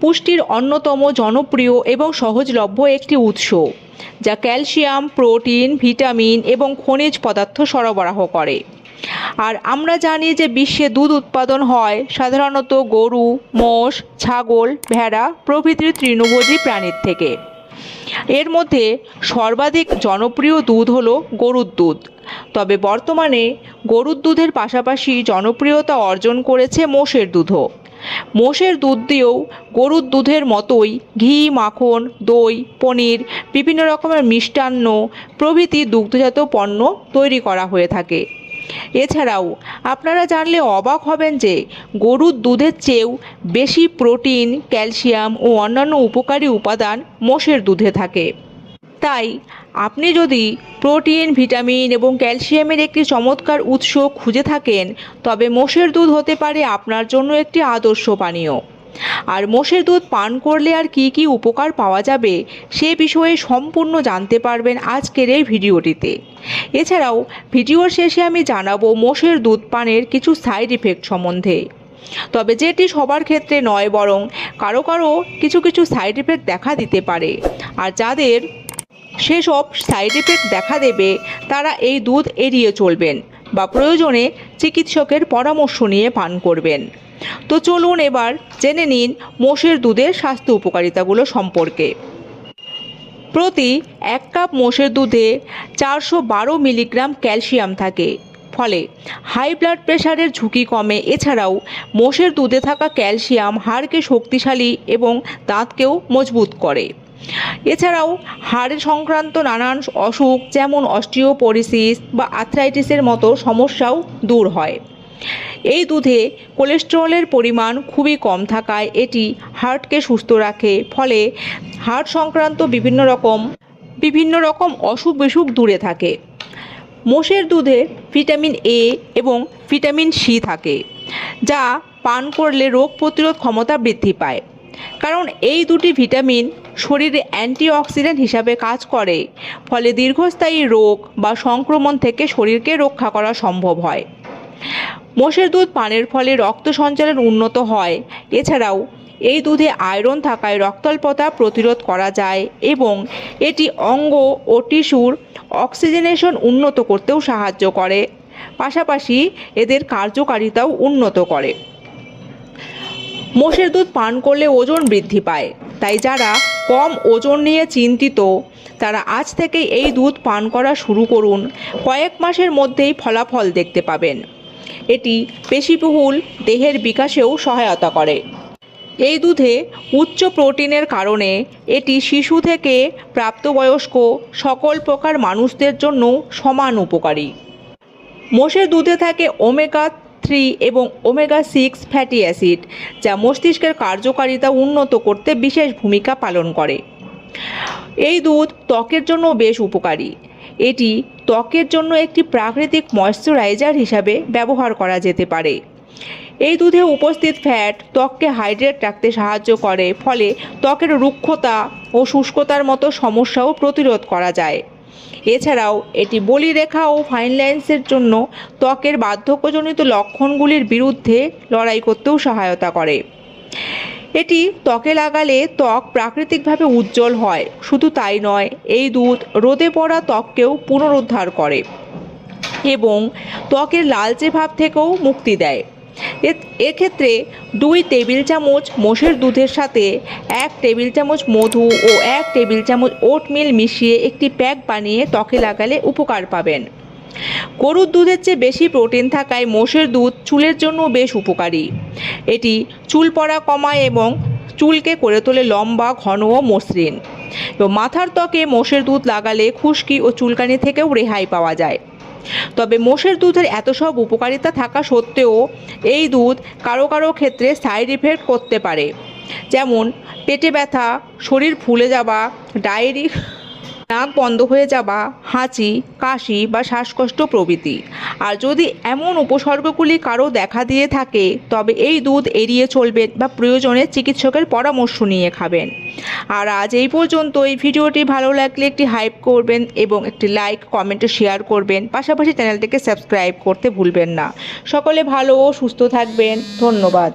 পুষ্টির অন্যতম জনপ্রিয় এবং সহজলভ্য একটি উৎস, যা ক্যালসিয়াম, প্রোটিন, ভিটামিন এবং খনিজ পদার্থ সরবরাহ করে। আর আমরা জানি যে বিশ্বে দুধ উৎপাদন হয় সাধারণত গরু, মোষ, ছাগল, ভেড়া প্রভৃতির তৃণভোজী প্রাণীর থেকে। এর মধ্যে সর্বাধিক জনপ্রিয় দুধ হলো গরুর দুধ। তবে বর্তমানে গরুর দুধের পাশাপাশি জনপ্রিয়তা অর্জন করেছে মোষের দুধও। মোষের দুধ দিয়েও গরুর দুধের মতোই ঘি, মাখন, দই, পনির, বিভিন্ন রকমের মিষ্টান্ন প্রভৃতি দুগ্ধজাত পণ্য তৈরি করা হয়ে থাকে। এছাড়াও আপনারা জানলে অবাক হবেন যে গরুর দুধের চেয়েও বেশি প্রোটিন, ক্যালসিয়াম ও অন্যান্য উপকারী উপাদান মোষের দুধে থাকে। তাই আপনি যদি প্রোটিন, ভিটামিন এবং ক্যালসিয়ামের একটি চমৎকার উৎস খুঁজে থাকেন, তবে মোষের দুধ হতে পারে আপনার জন্য একটি আদর্শ পানীয়। আর মোষের দুধ পান করলে আর কি কি উপকার পাওয়া যাবে, সে বিষয়ে সম্পূর্ণ জানতে পারবেন আজকের এই ভিডিওটিতে। এছাড়াও ভিডিওর শেষে আমি জানাব মোষের দুধ পানের কিছু সাইড ইফেক্ট সম্বন্ধে। তবে যেটি সবার ক্ষেত্রে নয় বরং কারও কারও কিছু কিছু সাইড ইফেক্ট দেখা দিতে পারে। আর যাদের সেসব সাইড ইফেক্ট দেখা দেবে, তারা এই দুধ এড়িয়ে চলবেন বা প্রয়োজনে চিকিৎসকের পরামর্শ নিয়ে পান করবেন। তো চলুন এবার জেনে নিন মোষের দুধের স্বাস্থ্য উপকারিতাগুলো সম্পর্কে। প্রতি এক কাপ মোষের দুধে চারশো বারো মিলিগ্রাম ক্যালসিয়াম থাকে। ফলে হাই ব্লাড প্রেশারের ঝুঁকি কমে। এছাড়াও মোষের দুধে থাকা ক্যালসিয়াম হাড়কে শক্তিশালী এবং দাঁতকেও মজবুত করে। এছাড়াও হাড় সংক্রান্ত নানান অসুখ যেমন অস্টিওপোরিসিস বা আর্থ্রাইটিসের মতো সমস্যাও দূর হয়। এই দুধে কোলেস্টেরলের পরিমাণ খুবই কম থাকায় এটি হার্টকে সুস্থ রাখে। ফলে হার্ট সংক্রান্ত বিভিন্ন রকম বিভিন্ন রকম অসুখ বিসুখ দূরে থাকে। মোষের দুধে ভিটামিন এ এবং ভিটামিন সি থাকে, যা পান করলে রোগ প্রতিরোধ ক্ষমতা বৃদ্ধি পায়। কারণ এই দুটি ভিটামিন শরীরে অ্যান্টিঅক্সিডেন্ট হিসাবে কাজ করে, ফলে দীর্ঘস্থায়ী রোগ বা সংক্রমণ থেকে শরীরকে রক্ষা করা সম্ভব হয়। মোষের দুধ পানের ফলে রক্ত সঞ্চালন উন্নত হয়। এছাড়াও, এই দুধে আয়রন থাকায় রক্তাল্পতা প্রতিরোধ করা যায় এবং এটি অঙ্গ ও টিস্যুর অক্সিজেনেশন উন্নত করতেও সাহায্য করে। পাশাপাশি এদের কার্যকারিতাও উন্নত করে। মোষের দুধ পান করলে ওজন বৃদ্ধি পায়। তাই যারা কম ওজন নিয়ে চিন্তিত, তারা আজ থেকেই এই দুধ পান করা শুরু করুন। কয়েক মাসের মধ্যেই ফলাফল দেখতে পাবেন। এটি পেশিবহুল দেহের বিকাশেও সহায়তা করে। এই দুধে উচ্চ প্রোটিনের কারণে এটি শিশু থেকে প্রাপ্তবয়স্ক সকল প্রকার মানুষদের জন্য সমান উপকারী। মোষের দুধে থাকে ওমেগা থ্রি এবং ওমেগা সিক্স ফ্যাটি অ্যাসিড, যা মস্তিষ্কের কার্যকারিতা উন্নত করতে বিশেষ ভূমিকা পালন করে। এই দুধ ত্বকের জন্য বেশ উপকারী। এটি ত্বকের জন্য একটি প্রাকৃতিক ময়শ্চারাইজার হিসাবে ব্যবহার করা যেতে পারে। এই দুধে উপস্থিত ফ্যাট ত্বককে হাইড্রেট রাখতে সাহায্য করে, ফলে ত্বকের রুক্ষতা ও শুষ্কতার মতো সমস্যাও প্রতিরোধ করা যায়। এছাড়াও, এটি বলিরেখা ও ফাইন লাইন্সের জন্য ত্বকের বার্ধক্যজনিত লক্ষণগুলির বিরুদ্ধে লড়াই করতেও সহায়তা করে। এটি ত্বকে লাগালে ত্বক প্রাকৃতিকভাবে উজ্জ্বল হয়, শুধু তাই নয়, এই দুধ রোদে পড়া ত্বককেও পুনরুদ্ধার করে এবং ত্বকের লালচে ভাব থেকেও মুক্তি দেয়। এক্ষেত্রে দুই টেবিল চামচ মোষের দুধের সাথে এক টেবিল চামচ মধু ও এক টেবিল চামচ ওটমিল মিশিয়ে একটি প্যাক বানিয়ে ত্বকে লাগালে উপকার পাবেন। গরুর দুধের চেয়ে বেশি প্রোটিন থাকায় মোষের দুধ চুলের জন্য বেশ উপকারী। এটি চুল পড়া কমায় এবং চুলকে করে তোলে লম্বা, ঘন ও মসৃণ। এবং মাথার ত্বকে মোষের দুধ লাগালে খুশকি ও চুলকানি থেকেও রেহাই পাওয়া যায়। তবে মোষের দুধের এত সব উপকারিতা থাকা সত্ত্বেও এই দুধ কারও কারও ক্ষেত্রে সাইড ইফেক্ট করতে পারে। যেমন পেটে ব্যথা, শরীর ফুলে যাওয়া ডায়েরি নাক বন্ধ হয়ে যাওয়া হাঁচি, কাশি বা শ্বাসকষ্ট প্রভৃতি। আর যদি এমন উপসর্গগুলি কারও দেখা দিয়ে থাকে, তবে এই দুধ এড়িয়ে চলবেন বা প্রয়োজনে চিকিৎসকের পরামর্শ নিয়ে খাবেন। আর আজ এই পর্যন্ত এই ভিডিওটি ভালো লাগলে একটি হাইপ করবেন এবং একটি লাইক কমেন্টে শেয়ার করবেন। পাশাপাশি চ্যানেলটিকে সাবস্ক্রাইব করতে ভুলবেন না। সকলে ভালো ও সুস্থ থাকবেন। ধন্যবাদ।